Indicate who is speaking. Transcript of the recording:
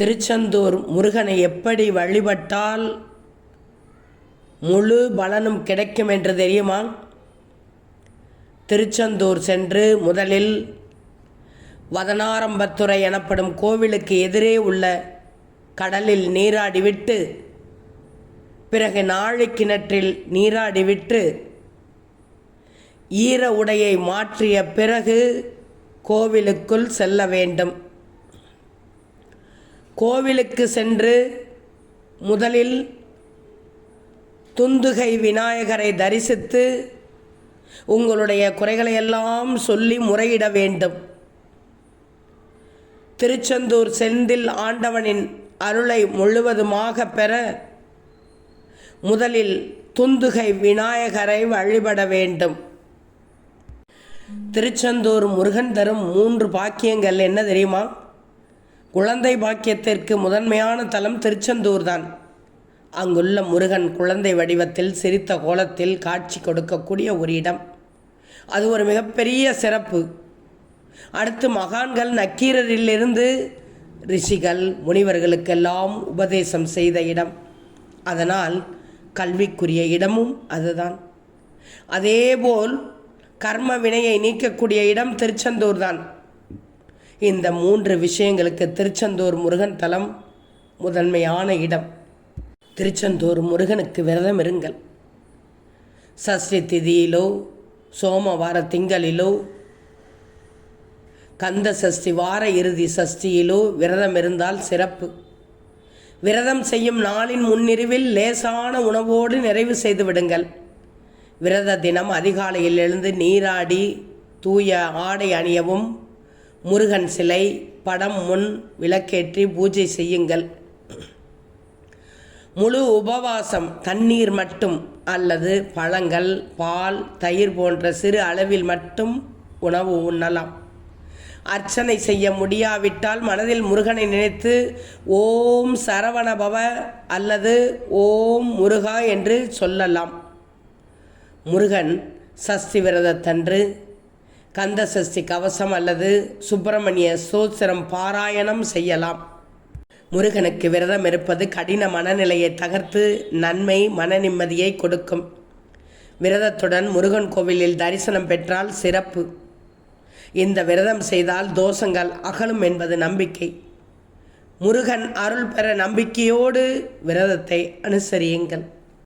Speaker 1: திருச்செந்தூர் முருகனை எப்படி வழிபட்டால் முழு பலனும் கிடைக்கும் என்று தெரியுமா? திருச்செந்தூர் சென்று முதலில் வதனாரம்பத்துறை எனப்படும் கோவிலுக்கு எதிரே உள்ள கடலில் நீராடிவிட்டு பிறகு நாழி கிணற்றில் நீராடிவிட்டு ஈர உடையை மாற்றிய பிறகு கோவிலுக்குள் செல்ல வேண்டும். கோவிலுக்கு சென்று முதலில் துந்துகை விநாயகரை தரிசித்து உங்களுடைய குறைகளையெல்லாம் சொல்லி முறையிட வேண்டும். திருச்செந்தூர் செந்தில் ஆண்டவனின் அருளை முழுவதுமாக பெற முதலில் துந்துகை விநாயகரை வழிபட வேண்டும். திருச்செந்தூர் முருகன் தரும் மூன்று பாக்கியங்கள் என்ன தெரியுமா? குழந்தை பாக்கியத்திற்கு முதன்மையான தலம் திருச்செந்தூர் தான் அங்குள்ள முருகன் குழந்தை வடிவத்தில் சிரித்த கோலத்தில் காட்சி கொடுக்கக்கூடிய ஒரு இடம். அது ஒரு மிகப்பெரிய சிறப்பு. அடுத்து மகான்கள் நக்கீரரிலிருந்து ரிஷிகள் முனிவர்களுக்கெல்லாம் உபதேசம் செய்த இடம். அதனால் கல்விக்குரிய இடமும் அதுதான். அதேபோல் கர்ம வினையை நீக்கக்கூடிய இடம் திருச்செந்தூர் தான் இந்த மூன்று விஷயங்களுக்கு திருச்செந்தூர் முருகன் தலம் முதன்மையான இடம். திருச்செந்தூர் முருகனுக்கு விரதம் இருங்கள். சஷ்டி திதியிலோ சோமவார திங்களிலோ கந்த சஷ்டி வார இறுதி சஷ்டியிலோ விரதம் இருந்தால் சிறப்பு. விரதம் செய்யும் நாளின் முன்னிரிவில் லேசான உணவோடு நிறைவு செய்து விடுங்கள். விரத தினம் அதிகாலையில் எழுந்து நீராடி தூய ஆடை அணியவும் முருகன் சிலை படம் முன் விளக்கேற்றி பூஜை செய்யுங்கள். முழு உபவாசம் தண்ணீர் மட்டும் அல்லது பழங்கள் பால் தயிர் போன்ற சிறு அளவில் மட்டும் உணவு உண்ணலாம். அர்ச்சனை செய்ய முடியாவிட்டால் மனதில் முருகனை நினைத்து ஓம் சரவணபவ அல்லது ஓம் முருகா என்று சொல்லலாம். முருகன் சஷ்டி விரதத்தன்று கந்தசஷ்டி கவசம் அல்லது சுப்பிரமணிய சோத்திரம் பாராயணம் செய்யலாம். முருகனுக்கு விரதம் இருப்பது கடின மனநிலையை தகர்த்து நன்மை மன நிம்மதியை கொடுக்கும். விரதத்துடன் முருகன் கோவிலில் தரிசனம் பெற்றால் சிறப்பு. இந்த விரதம் செய்தால் தோஷங்கள் அகலும் என்பது நம்பிக்கை. முருகன் அருள் பெற நம்பிக்கையோடு விரதத்தை அனுசரியுங்கள்.